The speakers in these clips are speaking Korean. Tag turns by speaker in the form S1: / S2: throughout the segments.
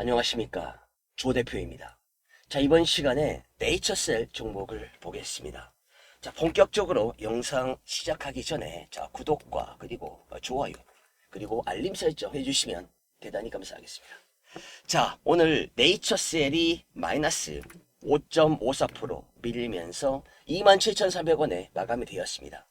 S1: 안녕하십니까. 조 대표입니다. 자, 이번 시간에 네이처셀 종목을 보겠습니다. 자, 본격적으로 영상 시작하기 전에 자, 구독과 그리고 좋아요 그리고 알림 설정 해주시면 대단히 감사하겠습니다. 자, 오늘 네이처셀이 마이너스 5.54% 밀리면서 27,400원에 마감이 되었습니다.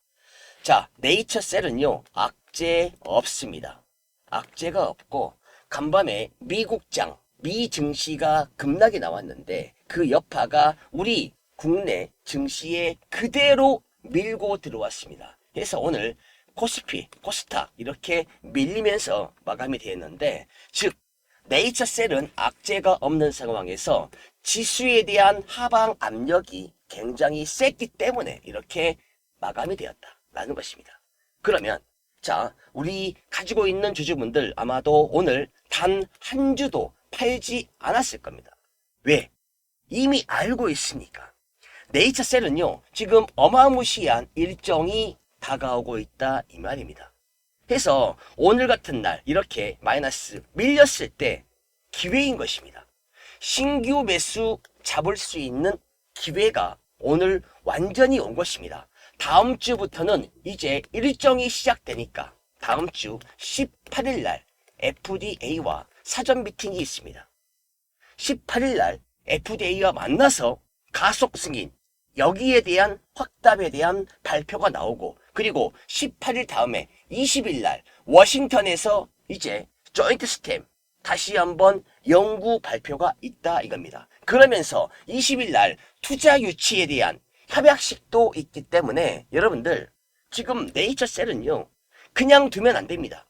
S1: 자, 네이처셀은요, 악재 없습니다. 악재가 없고, 간밤에 미국장, 미 증시가 급락이 나왔는데, 그 여파가 우리 국내 증시에 그대로 밀고 들어왔습니다. 그래서 오늘 코스피, 코스닥 이렇게 밀리면서 마감이 되었는데, 즉, 네이처셀은 악재가 없는 상황에서 지수에 대한 하방 압력이 굉장히 셌기 때문에 이렇게 마감이 되었다라는 것입니다. 그러면 자 우리 가지고 있는 주주분들 아마도 오늘 단 한 주도 팔지 않았을 겁니다. 왜? 이미 알고 있으니까. 네이처셀은요 지금 어마무시한 일정이 다가오고 있다 이 말입니다. 해서 오늘 같은 날 이렇게 마이너스 밀렸을 때 기회인 것입니다. 신규 매수 잡을 수 있는 기회가 오늘 완전히 온 것입니다. 다음 주부터는 이제 일정이 시작되니까 다음 주 18일 날 FDA와 사전 미팅이 있습니다. 18일 날 FDA와 만나서 가속 승인 여기에 대한 확답에 대한 발표가 나오고 그리고 18일 다음에 20일 날 워싱턴에서 이제 조인트 스템 다시 한번 연구 발표가 있다 이겁니다. 그러면서 20일 날 투자 유치에 대한 협약식도 있기 때문에 여러분들 지금 네이처셀은요 그냥 두면 안 됩니다.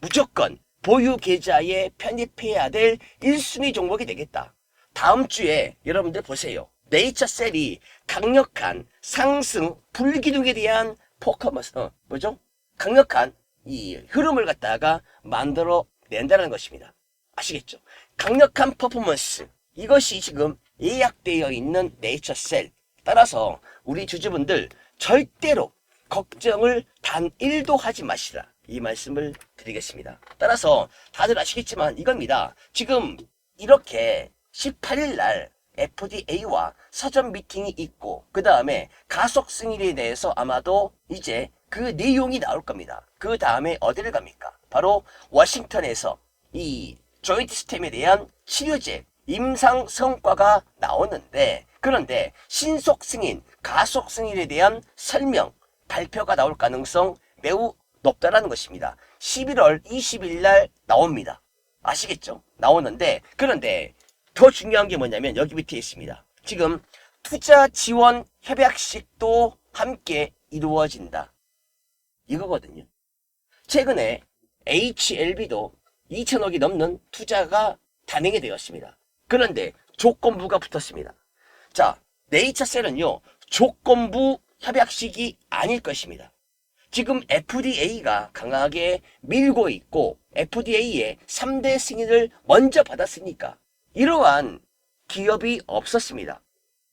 S1: 무조건 보유 계좌에 편입해야 될 1순위 종목이 되겠다. 다음 주에 여러분들 보세요. 네이처셀이 강력한 상승 불기둥에 대한 포커머스 어, 뭐죠? 강력한 이 흐름을 갖다가 만들어 낸다는 것입니다. 아시겠죠? 강력한 퍼포먼스 이것이 지금 예약되어 있는 네이처셀 따라서 우리 주주분들 절대로 걱정을 단 1도 하지 마시라 이 말씀을 드리겠습니다. 따라서 다들 아시겠지만 이겁니다. 지금 이렇게 18일 날 FDA와 사전 미팅이 있고 그 다음에 가속 승인에 대해서 아마도 이제 그 내용이 나올 겁니다. 그 다음에 어디를 갑니까? 바로 워싱턴에서 이 조인트 스템에 대한 치료제 임상 성과가 나오는데 그런데 신속 승인, 가속 승인에 대한 설명, 발표가 나올 가능성 매우 높다라는 것입니다. 11월 20일 날 나옵니다. 아시겠죠? 나오는데 그런데 더 중요한 게 뭐냐면 여기 밑에 있습니다. 지금 투자 지원 협약식도 함께 이루어진다. 이거거든요. 최근에 HLB도 2천억이 넘는 투자가 단행이 되었습니다. 그런데 조건부가 붙었습니다. 자, 네이처 셀은요, 조건부 협약식이 아닐 것입니다. 지금 FDA가 강하게 밀고 있고 FDA의 3대 승인을 먼저 받았으니까 이러한 기업이 없었습니다.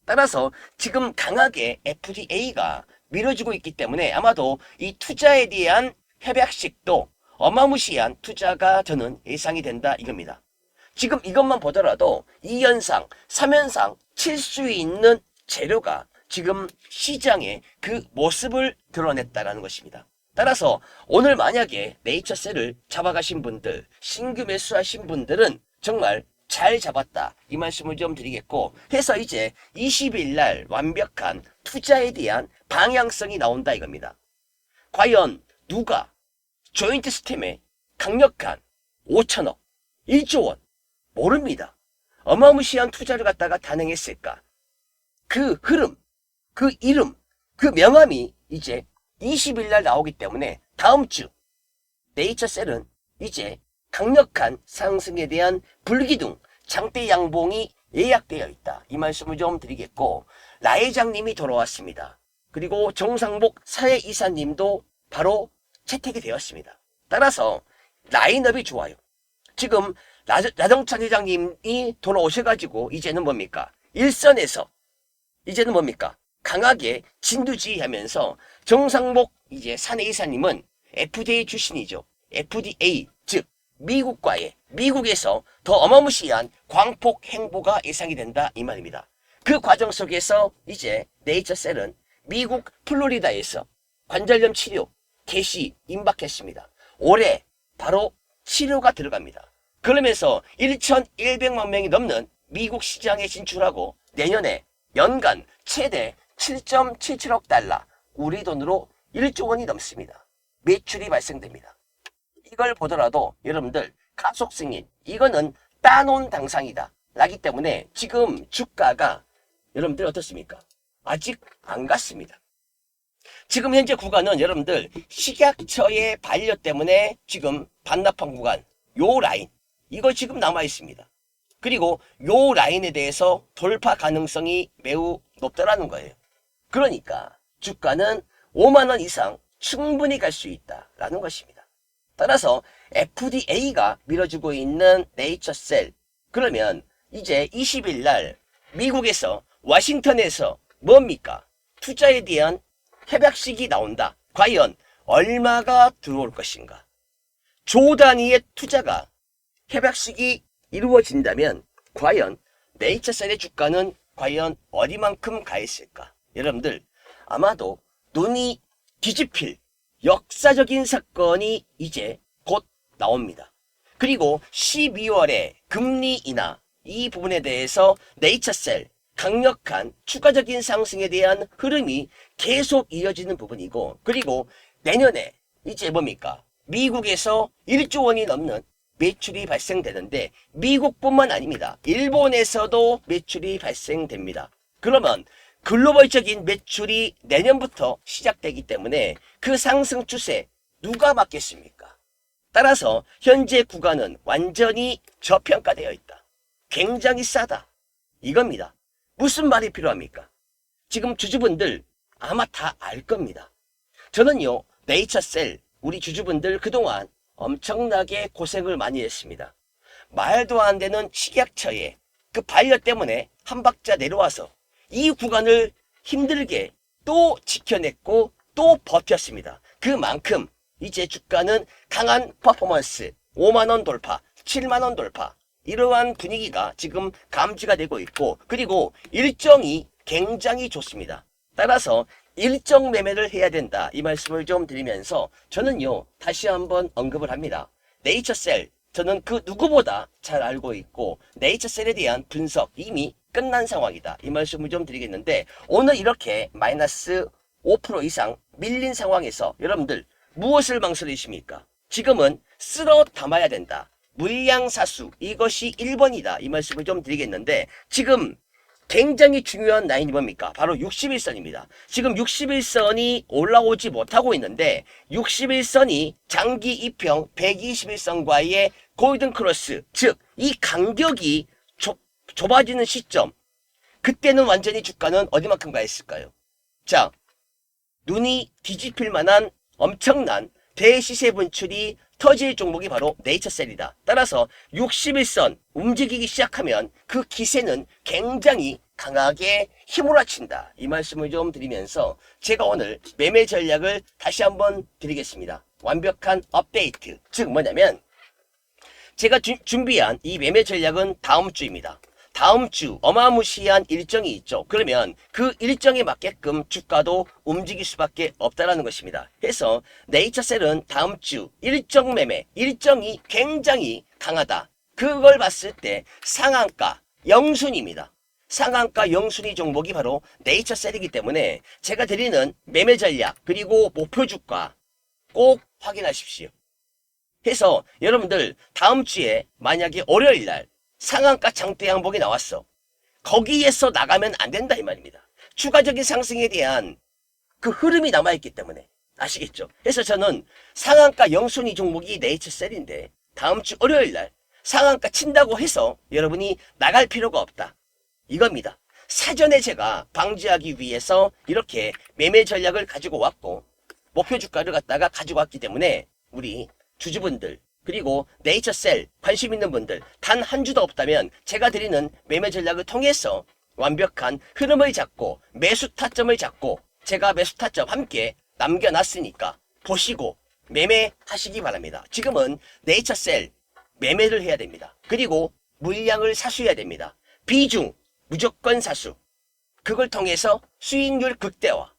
S1: 따라서 지금 강하게 FDA가 밀어주고 있기 때문에 아마도 이 투자에 대한 협약식도 어마무시한 투자가 저는 예상이 된다 이겁니다. 지금 이것만 보더라도 2연상, 3연상 칠 수 있는 재료가 지금 시장에 그 모습을 드러냈다라는 것입니다. 따라서 오늘 만약에 네이처셀을 잡아가신 분들, 신규 매수하신 분들은 정말 잘 잡았다. 이 말씀을 좀 드리겠고, 해서 이제 20일 날 완벽한 투자에 대한 방향성이 나온다 이겁니다. 과연 누가 조인트 스템에 강력한 5천억, 1조 원, 모릅니다. 어마무시한 투자를 갖다가 단행했을까? 그 흐름, 그 이름, 그 명함이 이제 20일 날 나오기 때문에 다음 주 네이처셀은 이제 강력한 상승에 대한 불기둥, 장대 양봉이 예약되어 있다. 이 말씀을 좀 드리겠고, 라 회장님이 돌아왔습니다. 그리고 정상복 사회 이사님도 바로 채택이 되었습니다. 따라서 라인업이 좋아요. 지금 라, 라정찬 회장님이 돌아오셔가지고 이제는 뭡니까? 일선에서 이제는 뭡니까? 강하게 진두지휘하면서 정상복 이제 사내 이사님은 FDA 출신이죠. FDA 즉 미국과의 미국에서 더 어마무시한 광폭 행보가 예상이 된다 이 말입니다. 그 과정 속에서 이제 네이처셀은 미국 플로리다에서 관절염 치료 개시 임박했습니다. 올해 바로 치료가 들어갑니다. 그러면서 1,100만 명이 넘는 미국 시장에 진출하고 내년에 연간 최대 7.77억 달러, 우리 돈으로 1조 원이 넘습니다. 매출이 발생됩니다. 이걸 보더라도 여러분들 가속 승인 이거는 따놓은 당상이다. 라기 때문에 지금 주가가 여러분들 어떻습니까? 아직 안 갔습니다. 지금 현재 구간은 여러분들 식약처의 반려 때문에 지금 반납한 구간 요 라인 이거 지금 남아 있습니다. 그리고 요 라인에 대해서 돌파 가능성이 매우 높다라는 거예요. 그러니까 주가는 5만 원 이상 충분히 갈 수 있다라는 것입니다. 따라서 FDA가 밀어주고 있는 네이처셀 그러면 이제 20일 날 미국에서 워싱턴에서 뭡니까? 투자에 대한 협약식이 나온다. 과연 얼마가 들어올 것인가? 조 단위의 투자가 협약식이 이루어진다면 과연 네이처셀의 주가는 과연 어디만큼 가 있을까? 여러분들 아마도 눈이 뒤집힐 역사적인 사건이 이제 곧 나옵니다. 그리고 12월에 금리 인하 이 부분에 대해서 네이처셀 강력한 추가적인 상승에 대한 흐름이 계속 이어지는 부분이고 그리고 내년에 이제 뭡니까? 미국에서 1조 원이 넘는 매출이 발생되는데 미국뿐만 아닙니다. 일본에서도 매출이 발생됩니다. 그러면 글로벌적인 매출이 내년부터 시작되기 때문에 그 상승 추세 누가 막겠습니까? 따라서 현재 구간은 완전히 저평가되어 있다. 굉장히 싸다. 이겁니다. 무슨 말이 필요합니까? 지금 주주분들 아마 다 알 겁니다. 저는요, 네이처셀, 우리 주주분들 그동안 엄청나게 고생을 많이 했습니다. 말도 안 되는 식약처의 그 반려 때문에 한 박자 내려와서 이 구간을 힘들게 또 지켜냈고 또 버텼습니다. 그만큼 이제 주가는 강한 퍼포먼스, 5만원 돌파, 7만원 돌파, 이러한 분위기가 지금 감지가 되고 있고, 그리고 일정이 굉장히 좋습니다. 따라서 일정 매매를 해야 된다. 이 말씀을 좀 드리면서 저는요, 다시 한번 언급을 합니다. 네이처셀, 저는 그 누구보다 잘 알고 있고, 네이처셀에 대한 분석 이미 끝난 상황이다. 이 말씀을 좀 드리겠는데, 오늘 이렇게 마이너스 5% 이상 밀린 상황에서 여러분들 무엇을 망설이십니까? 지금은 쓸어 담아야 된다. 물량사수 이것이 1번이다. 이 말씀을 좀 드리겠는데 지금 굉장히 중요한 라인이 뭡니까? 바로 61선입니다. 지금 61선이 올라오지 못하고 있는데 61선이 장기 입평 121선과의 골든 크로스 즉 이 간격이 좁, 좁아지는 시점 그때는 완전히 주가는 어디만큼 가 있을까요? 자 눈이 뒤집힐 만한 엄청난 대시세 분출이 터질 종목이 바로 네이처셀이다. 따라서 61선 움직이기 시작하면 그 기세는 굉장히 강하게 휘몰아친다. 이 말씀을 좀 드리면서 제가 오늘 매매 전략을 다시 한번 드리겠습니다. 완벽한 업데이트. 즉 뭐냐면 제가 주- 준비한 이 매매 전략은 다음 주입니다. 다음 주 어마무시한 일정이 있죠. 그러면 그 일정에 맞게끔 주가도 움직일 수밖에 없다라는 것입니다. 해서 네이처셀은 다음 주 일정 매매, 일정이 굉장히 강하다. 그걸 봤을 때 상한가 영순입니다. 상한가 영순위 종목이 바로 네이처 셀이기 때문에 제가 드리는 매매 전략 그리고 목표 주가 꼭 확인하십시오. 해서 여러분들 다음 주에 만약에 월요일 날 상한가 장대 양복이 나왔어. 거기에서 나가면 안 된다 이 말입니다. 추가적인 상승에 대한 그 흐름이 남아있기 때문에 아시겠죠? 그래서 저는 상한가 영순위 종목이 네이처 셀인데 다음 주 월요일 날 상한가 친다고 해서 여러분이 나갈 필요가 없다. 이겁니다. 사전에 제가 방지하기 위해서 이렇게 매매 전략을 가지고 왔고 목표 주가를 갖다가 가지고 왔기 때문에 우리 주주분들 그리고 네이처셀 관심 있는 분들 단 한 주도 없다면 제가 드리는 매매 전략을 통해서 완벽한 흐름을 잡고 매수 타점을 잡고 제가 매수 타점 함께 남겨놨으니까 보시고 매매하시기 바랍니다. 지금은 네이처셀 매매를 해야 됩니다. 그리고 물량을 사수해야 됩니다. 비중, 무조건 사수. 그걸 통해서 수익률 극대화.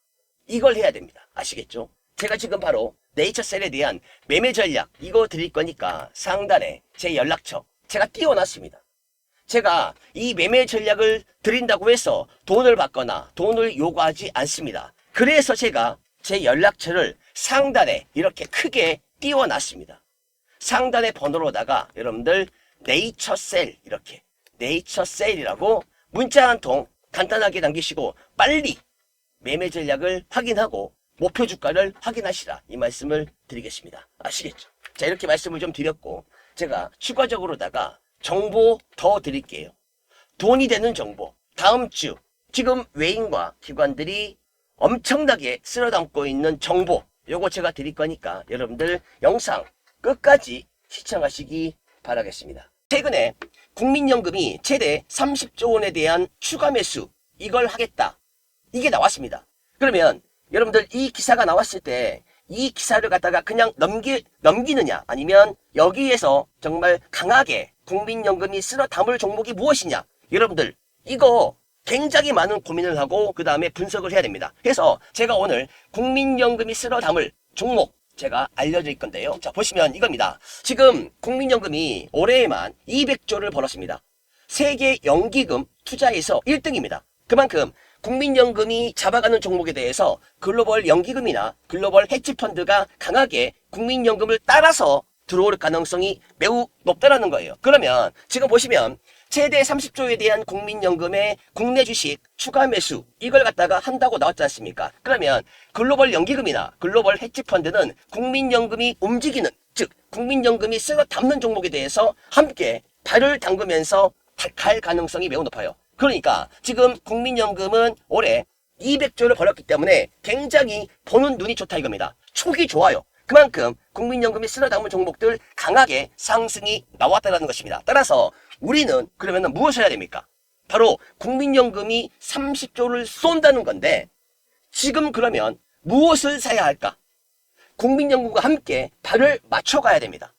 S1: 이걸 해야 됩니다. 아시겠죠? 제가 지금 바로 네이처셀에 대한 매매 전략 이거 드릴 거니까 상단에 제 연락처 제가 띄워놨습니다. 제가 이 매매 전략을 드린다고 해서 돈을 받거나 돈을 요구하지 않습니다. 그래서 제가 제 연락처를 상단에 이렇게 크게 띄워놨습니다. 상단의 번호로다가 여러분들 네이처셀 이렇게 네이처셀이라고 문자 한 통 간단하게 남기시고 빨리 매매 전략을 확인하고 목표 주가를 확인하시라 이 말씀을 드리겠습니다. 아시겠죠? 자 이렇게 말씀을 좀 드렸고 제가 추가적으로다가 정보 더 드릴게요. 돈이 되는 정보. 다음 주 지금 외인과 기관들이 엄청나게 쓸어 담고 있는 정보 요거 제가 드릴 거니까 여러분들 영상 끝까지 시청하시기 바라겠습니다. 최근에 국민연금이 최대 30조 원에 대한 추가 매수 이걸 하겠다. 이게 나왔습니다. 그러면 여러분들 이 기사가 나왔을 때 이 기사를 갖다가 그냥 넘기, 넘기느냐 아니면 여기에서 정말 강하게 국민연금이 쓸어 담을 종목이 무엇이냐 여러분들 이거 굉장히 많은 고민을 하고 그 다음에 분석을 해야 됩니다. 그래서 제가 오늘 국민연금이 쓸어 담을 종목 제가 알려드릴 건데요. 자 보시면 이겁니다. 지금 국민연금이 올해에만 200조를 벌었습니다. 세계 연기금 투자에서 1등입니다. 그만큼 국민연금이 잡아가는 종목에 대해서 글로벌 연기금이나 글로벌 헤지펀드가 강하게 국민연금을 따라서 들어올 가능성이 매우 높다라는 거예요. 그러면 지금 보시면 최대 30조에 대한 국민연금의 국내 주식 추가 매수 이걸 갖다가 한다고 나왔지 않습니까? 그러면 글로벌 연기금이나 글로벌 헤지펀드는 국민연금이 움직이는 즉 국민연금이 쓸어 담는 종목에 대해서 함께 발을 담그면서 갈 가능성이 매우 높아요. 그러니까 지금 국민연금은 올해 200조를 벌었기 때문에 굉장히 보는 눈이 좋다 이겁니다. 촉이 좋아요. 그만큼 국민연금이 쓸어 담은 종목들 강하게 상승이 나왔다는 것입니다. 따라서 우리는 그러면 무엇을 해야 됩니까? 바로 국민연금이 30조를 쏜다는 건데 지금 그러면 무엇을 사야 할까? 국민연금과 함께 발을 맞춰가야 됩니다.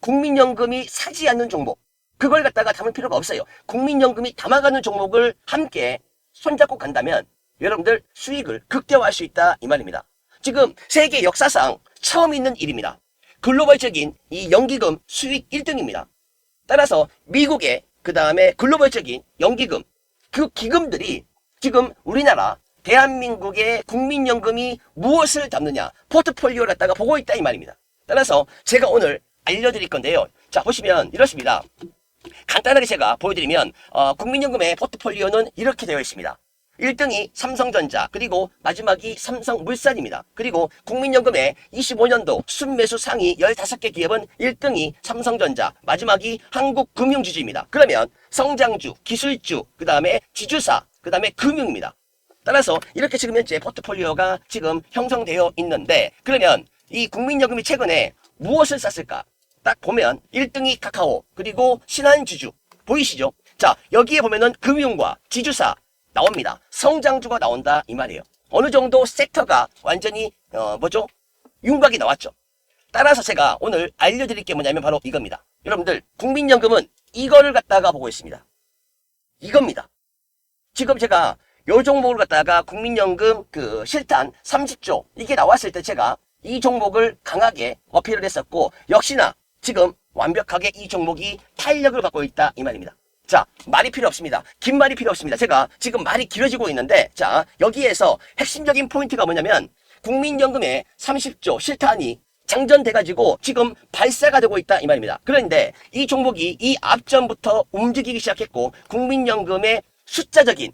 S1: 국민연금이 사지 않는 종목 그걸 갖다가 담을 필요가 없어요. 국민연금이 담아가는 종목을 함께 손잡고 간다면 여러분들 수익을 극대화할 수 있다 이 말입니다. 지금 세계 역사상 처음 있는 일입니다. 글로벌적인 이 연기금 수익 1등입니다. 따라서 미국의 그 다음에 글로벌적인 연기금 그 기금들이 지금 우리나라 대한민국의 국민연금이 무엇을 담느냐 포트폴리오를 갖다가 보고 있다 이 말입니다. 따라서 제가 오늘 알려드릴 건데요. 자 보시면 이렇습니다. 간단하게 제가 보여드리면 어, 국민연금의 포트폴리오는 이렇게 되어 있습니다. 1등이 삼성전자 그리고 마지막이 삼성물산입니다. 그리고 국민연금의 25년도 순매수 상위 15개 기업은 1등이 삼성전자 마지막이 한국금융주주입니다. 그러면 성장주, 기술주, 그 다음에 지주사, 그 다음에 금융입니다. 따라서 이렇게 지금 현재 포트폴리오가 지금 형성되어 있는데 그러면 이 국민연금이 최근에 무엇을 샀을까? 딱 보면 1등이 카카오 그리고 신한주주 보이시죠? 자 여기에 보면은 금융과 지주사 나옵니다. 성장주가 나온다 이 말이에요. 어느 정도 섹터가 완전히 어 뭐죠? 윤곽이 나왔죠. 따라서 제가 오늘 알려드릴 게 뭐냐면 바로 이겁니다. 여러분들 국민연금은 이거를 갖다가 보고 있습니다. 이겁니다. 지금 제가 요 종목을 갖다가 국민연금 그 실탄 30조 이게 나왔을 때 제가 이 종목을 강하게 어필을 했었고 역시나 지금 완벽하게 이 종목이 탄력을 갖고 있다 이 말입니다. 자 말이 필요 없습니다. 긴 말이 필요 없습니다. 제가 지금 말이 길어지고 있는데 자 여기에서 핵심적인 포인트가 뭐냐면 국민연금의 30조 실탄이 장전돼가지고 지금 발사가 되고 있다 이 말입니다. 그런데 이 종목이 이 앞전부터 움직이기 시작했고 국민연금의 숫자적인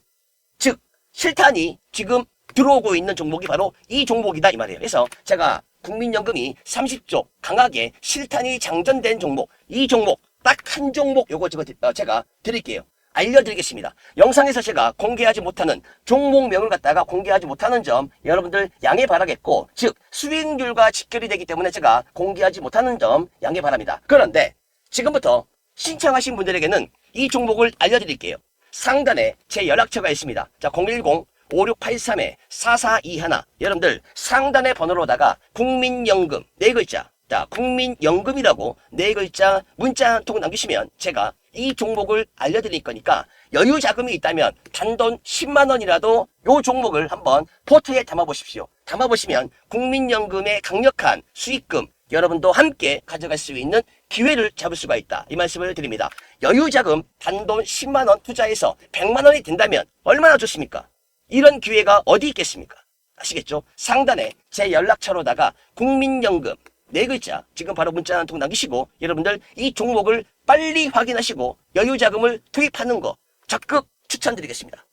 S1: 즉 실탄이 지금 들어오고 있는 종목이 바로 이 종목이다 이 말이에요. 그래서 제가 국민연금이 30조 강하게 실탄이 장전된 종목 이 종목 딱 한 종목 요거 제가, 어, 제가 드릴게요. 알려드리겠습니다. 영상에서 제가 공개하지 못하는 종목명을 갖다가 공개하지 못하는 점 여러분들 양해 바라겠고 즉 수익률과 직결이 되기 때문에 제가 공개하지 못하는 점 양해 바랍니다. 그런데 지금부터 신청하신 분들에게는 이 종목을 알려드릴게요. 상단에 제 연락처가 있습니다. 자, 010 5683-4421 여러분들 상단의 번호로다가 국민연금 네 글자 그
S2: 자, 국민연금이라고 네 글자 문자 한 통 남기시면 제가 이 종목을 알려드릴 거니까 여유 자금이 있다면 단돈 10만 원이라도 요 종목을 한번 포트에 담아보십시오. 담아보시면 국민연금의 강력한 수익금 여러분도 함께 가져갈 수 있는 기회를 잡을 수가 있다. 이 말씀을 드립니다. 여유 자금 단돈 10만 원 투자해서 100만 원이 된다면 얼마나 좋습니까? 이런 기회가 어디 있겠습니까? 아시겠죠? 상단에 제 연락처로다가 국민연금 네 글자 지금 바로 문자 한 통 남기시고 여러분들 이 종목을 빨리 확인하시고 여유 자금을 투입하는 거 적극 추천드리겠습니다.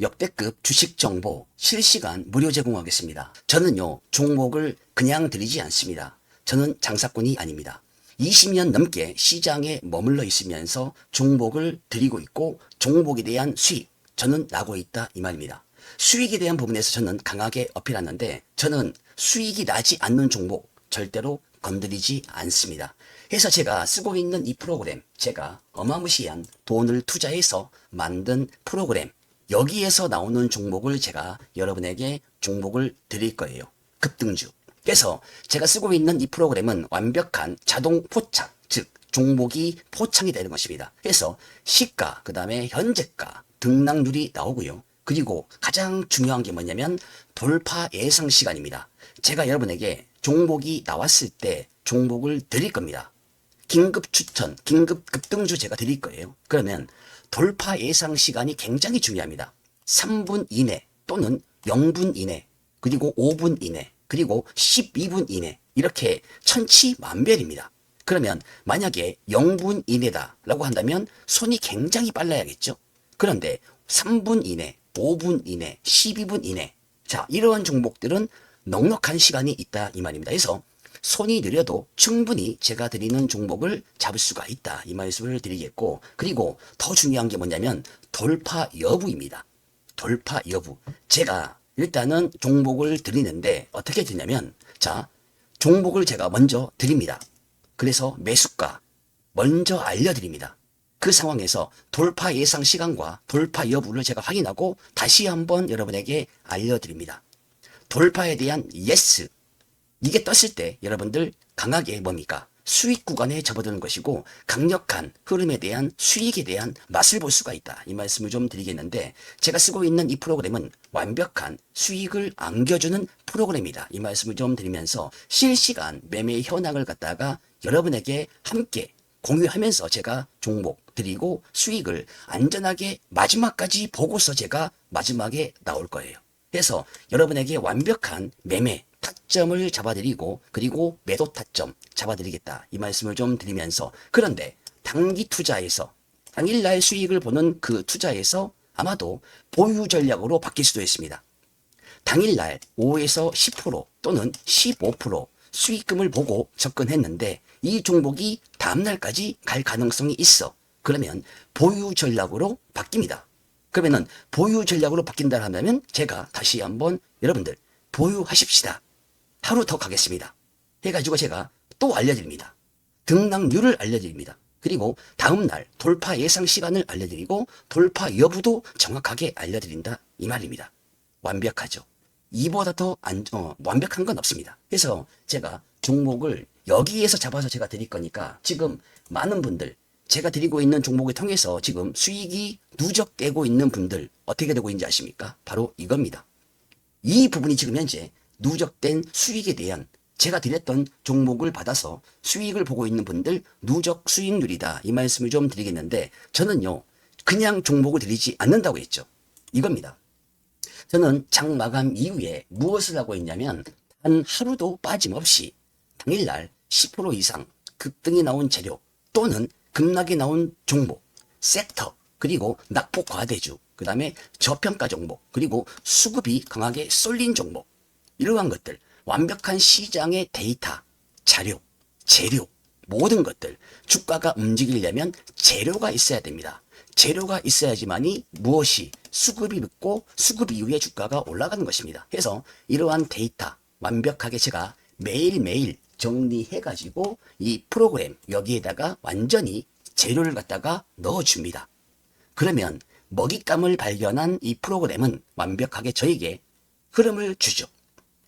S2: 역대급 주식 정보 실시간 무료 제공하겠습니다. 저는요 종목을 그냥 드리지 않습니다. 저는 장사꾼이 아닙니다. 20년 넘게 시장에 머물러 있으면서 종목을 드리고 있고 종목에 대한 수익 저는 나고 있다 이 말입니다. 수익에 대한 부분에서 저는 강하게 어필하는데 저는 수익이 나지 않는 종목 절대로 건드리지 않습니다. 그래서 제가 쓰고 있는 이 프로그램 제가 어마무시한 돈을 투자해서 만든 프로그램 여기에서 나오는 종목을 제가 여러분에게 종목을 드릴 거예요. 급등주. 그래서 제가 쓰고 있는 이 프로그램은 완벽한 자동 포착, 즉 종목이 포착이 되는 것입니다. 그래서 시가, 그 다음에 현재가, 등락률이 나오고요. 그리고 가장 중요한 게 뭐냐면 돌파 예상 시간입니다. 제가 여러분에게 종목이 나왔을 때 종목을 드릴 겁니다. 긴급 추천, 긴급 급등주 제가 드릴 거예요. 그러면 돌파 예상 시간이 굉장히 중요합니다. 3분 이내 또는 0분 이내 그리고 5분 이내 그리고 12분 이내 이렇게 천치만별입니다. 그러면 만약에 0분 이내다 라고 한다면 손이 굉장히 빨라야겠죠. 그런데 3분 이내, 5분 이내, 12분 이내 자 이러한 종목들은 넉넉한 시간이 있다 이 말입니다. 그래서 손이 느려도 충분히 제가 드리는 종목을 잡을 수가 있다. 이 말씀을 드리겠고, 그리고 더 중요한 게 뭐냐면 돌파 여부입니다. 돌파 여부. 제가 일단은 종목을 드리는데 어떻게 드냐면, 자, 종목을 제가 먼저 드립니다. 그래서 매수가 먼저 알려드립니다. 그 상황에서 돌파 예상 시간과 돌파 여부를 제가 확인하고 다시 한번 여러분에게 알려드립니다. 돌파에 대한 예스, 이게 떴을 때 여러분들 강하게 뭡니까? 수익 구간에 접어드는 것이고 강력한 흐름에 대한 수익에 대한 맛을 볼 수가 있다. 이 말씀을 좀 드리겠는데 제가 쓰고 있는 이 프로그램은 완벽한 수익을 안겨주는 프로그램이다. 이 말씀을 좀 드리면서 실시간 매매 현황을 갖다가 여러분에게 함께 공유하면서 제가 종목 드리고 수익을 안전하게 마지막까지 보고서 제가 마지막에 나올 거예요. 그래서 여러분에게 완벽한 매매 타점을 잡아드리고 그리고 매도 타점 잡아드리겠다 이 말씀을 좀 드리면서 그런데 단기 투자에서 당일날 수익을 보는 그 투자에서 아마도 보유 전략으로 바뀔 수도 있습니다. 당일날 5에서 10% 또는 15% 수익금을 보고 접근했는데 이 종목이 다음날까지 갈 가능성이 있어. 그러면 보유 전략으로 바뀝니다. 그러면은 보유 전략으로 바뀐다 하면 제가 다시 한번 여러분들 보유하십시다. 하루 더 가겠습니다. 해가지고 제가 또 알려드립니다. 등락률을 알려드립니다. 그리고 다음날 돌파 예상 시간을 알려드리고 돌파 여부도 정확하게 알려드린다. 이 말입니다. 완벽하죠. 이보다 더 안, 어, 완벽한 건 없습니다. 그래서 제가 종목을 여기에서 잡아서 제가 드릴 거니까 지금 많은 분들 제가 드리고 있는 종목을 통해서 지금 수익이 누적되고 있는 분들 어떻게 되고 있는지 아십니까? 바로 이겁니다. 이 부분이 지금 현재 누적된 수익에 대한 제가 드렸던 종목을 받아서 수익을 보고 있는 분들 누적 수익률이다. 이 말씀을 좀 드리겠는데 저는요. 그냥 종목을 드리지 않는다고 했죠. 이겁니다. 저는 장 마감 이후에 무엇을 하고 있냐면 단 하루도 빠짐없이 당일날 10% 이상 급등이 나온 재료 또는 급락이 나온 종목, 섹터, 그리고 낙폭 과대주, 그 다음에 저평가 종목, 그리고 수급이 강하게 쏠린 종목, 이러한 것들, 완벽한 시장의 데이터, 자료, 재료, 모든 것들, 주가가 움직이려면 재료가 있어야 됩니다. 재료가 있어야지만이 무엇이 수급이 늦고 수급 이후에 주가가 올라가는 것입니다. 그래서 이러한 데이터 완벽하게 제가 매일매일 정리해가지고 이 프로그램 여기에다가 완전히 재료를 갖다가 넣어줍니다. 그러면 먹잇감을 발견한 이 프로그램은 완벽하게 저에게 흐름을 주죠.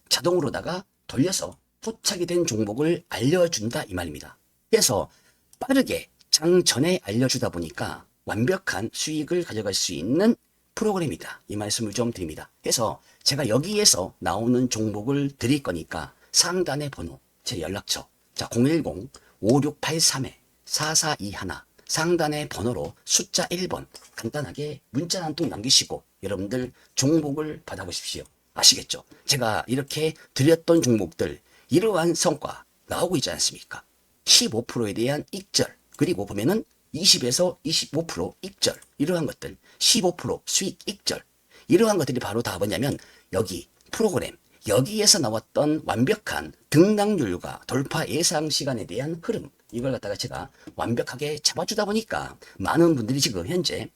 S2: 자동으로다가 돌려서 포착이 된 종목을 알려준다 이 말입니다. 그래서 빠르게 장 전에 알려주다 보니까 완벽한 수익을 가져갈 수 있는 프로그램이다. 이 말씀을 좀 드립니다. 그래서 제가 여기에서 나오는 종목을 드릴 거니까 상단의 번호, 제 연락처, 자, 010-5683-4421 상단의 번호로 숫자 1번 간단하게 문자 한 통 남기시고 여러분들 종목을 받아보십시오. 아시겠죠? 제가 이렇게 드렸던 종목들 이러한 성과 나오고 있지 않습니까? 15%에 대한 익절 그리고 보면은 20에서 25% 익절 이러한 것들 15% 수익 익절 이러한 것들이 바로 다 뭐냐면 여기 프로그램 여기에서 나왔던 완벽한 등락률과 돌파 예상 시간에 대한 흐름 이걸 갖다가 제가 완벽하게 잡아주다 보니까 많은 분들이 지금 현재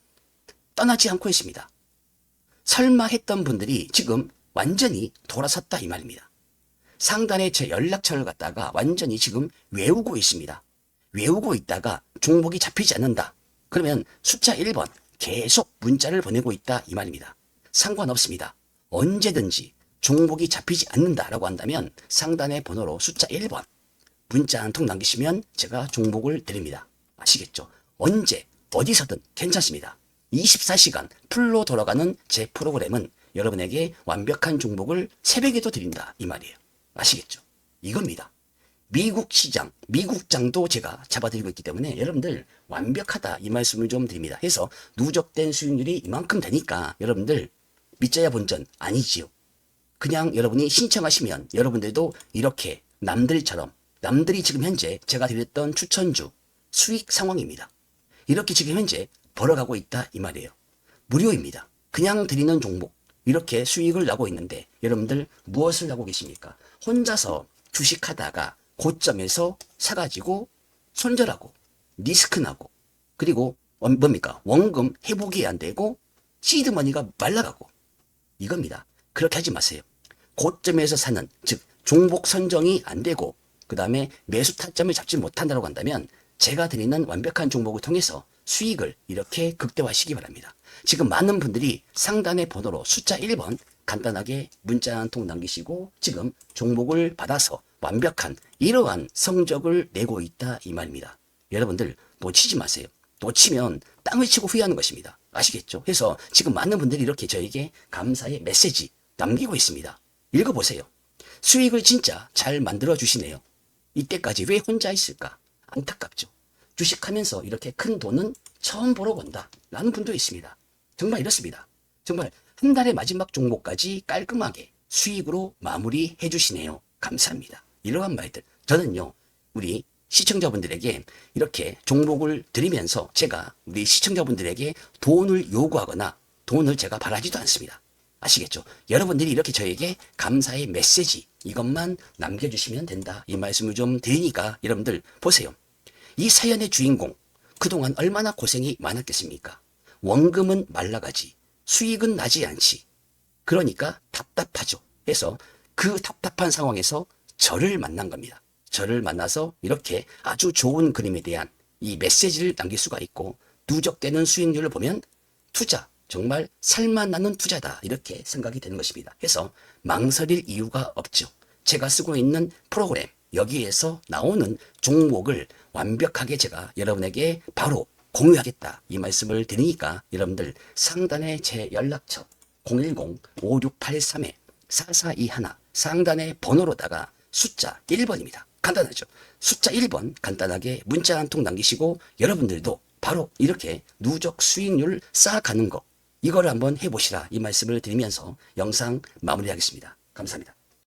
S2: 떠나지 않고 있습니다. 설마 했던 분들이 지금 완전히 돌아섰다 이 말입니다. 상단에 제 연락처를 갖다가 완전히 지금 외우고 있습니다. 외우고 있다가 종목이 잡히지 않는다. 그러면 숫자 1번 계속 문자를 보내고 있다 이 말입니다. 상관없습니다. 언제든지 종목이 잡히지 않는다라고 한다면 상단의 번호로 숫자 1번 문자 한 통 남기시면 제가 종목을 드립니다. 아시겠죠? 언제 어디서든 괜찮습니다. 24시간 풀로 돌아가는 제 프로그램은 여러분에게 완벽한 종목을 새벽에도 드린다 이 말이에요. 아시겠죠? 이겁니다. 미국 시장, 미국 장도 제가 잡아드리고 있기 때문에 여러분들 완벽하다 이 말씀을 좀 드립니다. 해서 누적된 수익률이 이만큼 되니까 여러분들 믿자야 본전 아니지요. 그냥 여러분이 신청하시면 여러분들도 이렇게 남들처럼 남들이 지금 현재 제가 드렸던 추천주 수익 상황입니다. 이렇게 지금 현재 벌어가고 있다 이 말이에요. 무료입니다. 그냥 드리는 종목 이렇게 수익을 나고 있는데 여러분들 무엇을 하고 계십니까? 혼자서 주식하다가 고점에서 사가지고 손절하고 리스크 나고 그리고 어, 뭡니까 원금 회복이 안 되고 시드머니가 말라가고 이겁니다. 그렇게 하지 마세요. 고점에서 사는 즉 종목 선정이 안 되고 그 다음에 매수 타점을 잡지 못한다고 한다면 제가 드리는 완벽한 종목을 통해서 수익을 이렇게 극대화시기 바랍니다. 지금 많은 분들이 상단의 번호로 숫자 1번 간단하게 문자 한 통 남기시고 지금 종목을 받아서 완벽한 이러한 성적을 내고 있다 이 말입니다. 여러분들 놓치지 마세요. 놓치면 땅을 치고 후회하는 것입니다. 아시겠죠? 그래서 지금 많은 분들이 이렇게 저에게 감사의 메시지 남기고 있습니다. 읽어보세요. 수익을 진짜 잘 만들어 주시네요. 이때까지 왜 혼자 있을까? 안타깝죠. 주식하면서 이렇게 큰 돈은 처음 보러 본다. 라는 분도 있습니다. 정말 이렇습니다. 정말 한 달의 마지막 종목까지 깔끔하게 수익으로 마무리해 주시네요. 감사합니다. 이러한 말들. 저는요, 우리 시청자분들에게 이렇게 종목을 드리면서 제가 우리 시청자분들에게 돈을 요구하거나 돈을 제가 바라지도 않습니다. 아시겠죠? 여러분들이 이렇게 저에게 감사의 메시지 이것만 남겨주시면 된다. 이 말씀을 좀 드리니까 여러분들 보세요. 이 사연의 주인공 그동안 얼마나 고생이 많았겠습니까? 원금은 말라가지 수익은 나지 않지. 그러니까 답답하죠. 해서 그 답답한 상황에서 저를 만난 겁니다. 저를 만나서 이렇게 아주 좋은 그림에 대한 이 메시지를 남길 수가 있고 누적되는 수익률을 보면 투자 정말 살만나는 투자다 이렇게 생각이 되는 것입니다. 그래서 망설일 이유가 없죠. 제가 쓰고 있는 프로그램 여기에서 나오는 종목을 완벽하게 제가 여러분에게 바로 공유하겠다 이 말씀을 드리니까 여러분들 상단에 제 연락처 010-5683-4421 상단의 번호로다가 숫자 1번입니다. 간단하죠. 숫자 1번 간단하게 문자 한 통 남기시고 여러분들도 바로 이렇게 누적 수익률 쌓아가는 거 이거를 한번 해보시라 이 말씀을 드리면서 영상 마무리하겠습니다. 감사합니다.